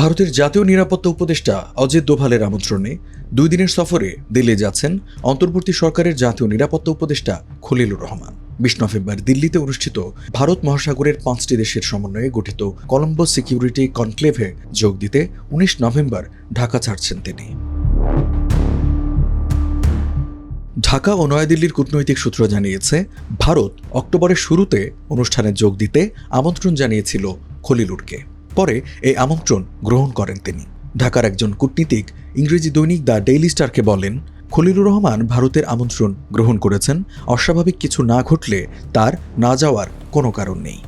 ভারতের জাতীয় নিরাপত্তা উপদেষ্টা অজিত দোভালের আমন্ত্রণে দুই দিনের সফরে দিল্লি যাচ্ছেন অন্তর্বর্তী সরকারের জাতীয় নিরাপত্তা উপদেষ্টা খলিলুর রহমান। বিশ নভেম্বর দিল্লিতে অনুষ্ঠিত ভারত মহাসাগরের পাঁচটি দেশের সমন্বয়ে গঠিত কলম্বো সিকিউরিটি কনক্লেভে যোগ দিতে উনিশ নভেম্বর ঢাকা ছাড়ছেন তিনি। ঢাকা ও নয়াদিল্লির কূটনৈতিক সূত্র জানিয়েছে, ভারত অক্টোবরের শুরুতে অনুষ্ঠানে যোগ দিতে আমন্ত্রণ জানিয়েছিল খলিলুরকে। পরে এই আমন্ত্রণ গ্রহণ করেন তিনি। ঢাকার একজন কূটনীতিক, ইংরেজি দৈনিক দ্য ডেইলি স্টারকে বলেন, খলিলুর রহমান ভারতের আমন্ত্রণ গ্রহণ করেছেন, অস্বাভাবিক কিছু না ঘটলে তার না যাওয়ার কোনো কারণ নেই।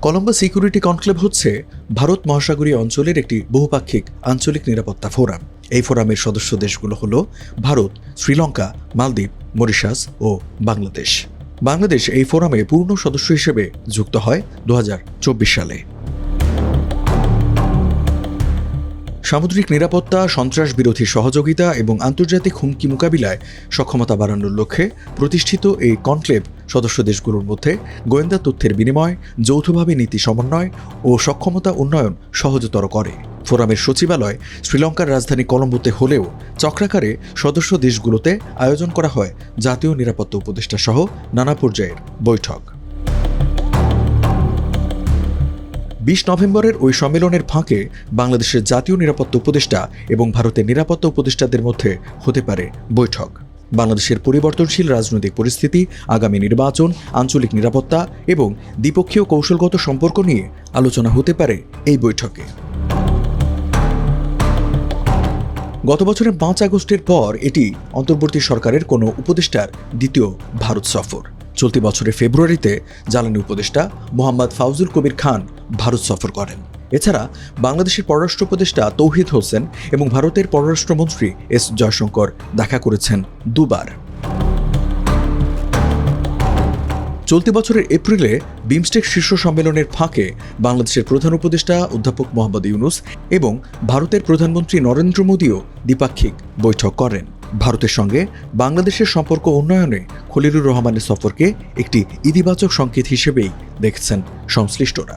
কলম্বো সিকিউরিটি কনক্লেভ হচ্ছে ভারত মহাসাগরীয় অঞ্চলের একটি বহুপাক্ষিক আঞ্চলিক নিরাপত্তা ফোরাম। এই ফোরামের সদস্য দেশগুলো হল ভারত, শ্রীলঙ্কা, মালদ্বীপ, মরিশাস ও বাংলাদেশ। বাংলাদেশ এই ফোরামে পূর্ণ সদস্য হিসেবে যুক্ত হয় দু হাজার চব্বিশ সালে। সামুদ্রিক নিরাপত্তা, সন্ত্রাস বিরোধী সহযোগিতা এবং আন্তর্জাতিক হুমকি মোকাবিলায় সক্ষমতা বাড়ানোর লক্ষ্যে প্রতিষ্ঠিত এই কনক্লেভ সদস্য দেশগুলোর মধ্যে গোয়েন্দা তথ্যের বিনিময়, যৌথভাবে নীতি সমন্বয় ও সক্ষমতা উন্নয়ন সহজতর করে। ফোরামের সচিবালয় শ্রীলঙ্কার রাজধানী কলম্বোতে হলেও চক্রাকারে সদস্য দেশগুলোতে আয়োজন করা হয় জাতীয় নিরাপত্তা উপদেষ্টা সহ নানা পর্যায়ের বৈঠক। বিশ নভেম্বরের ওই সম্মেলনের ফাঁকে বাংলাদেশের জাতীয় নিরাপত্তা উপদেষ্টা এবং ভারতের নিরাপত্তা উপদেষ্টাদের মধ্যে হতে পারে বৈঠক। বাংলাদেশের পরিবর্তনশীল রাজনৈতিক পরিস্থিতি, আগামী নির্বাচন, আঞ্চলিক নিরাপত্তা এবং দ্বিপক্ষীয় কৌশলগত সম্পর্ক নিয়ে আলোচনা হতে পারে এই বৈঠকে। গত বছরের পাঁচ আগস্টের পর এটি অন্তর্বর্তী সরকারের কোনো উপদেষ্টার দ্বিতীয় ভারত সফর। চলতি বছরের ফেব্রুয়ারিতে জ্বালানি উপদেষ্টা মোহাম্মদ ফাউজুল কবির খান ভারত সফর করেন। এছাড়া বাংলাদেশের পররাষ্ট্র উপদেষ্টা তৌহিদ হোসেন এবং ভারতের পররাষ্ট্রমন্ত্রী এস জয়শঙ্কর দেখা করেছেন দুবার। চলতি বছরের এপ্রিলে বিমস্টেক শীর্ষ সম্মেলনের ফাঁকে বাংলাদেশের প্রধান উপদেষ্টা অধ্যাপক মোহাম্মদ ইউনুস এবং ভারতের প্রধানমন্ত্রী নরেন্দ্র মোদীও দ্বিপাক্ষিক বৈঠক করেন। ভারতের সঙ্গে বাংলাদেশের সম্পর্ক উন্নয়নে খলিলুর রহমানের সফরকে একটি ইতিবাচক সংকেত হিসেবেই দেখছেন সংশ্লিষ্টরা।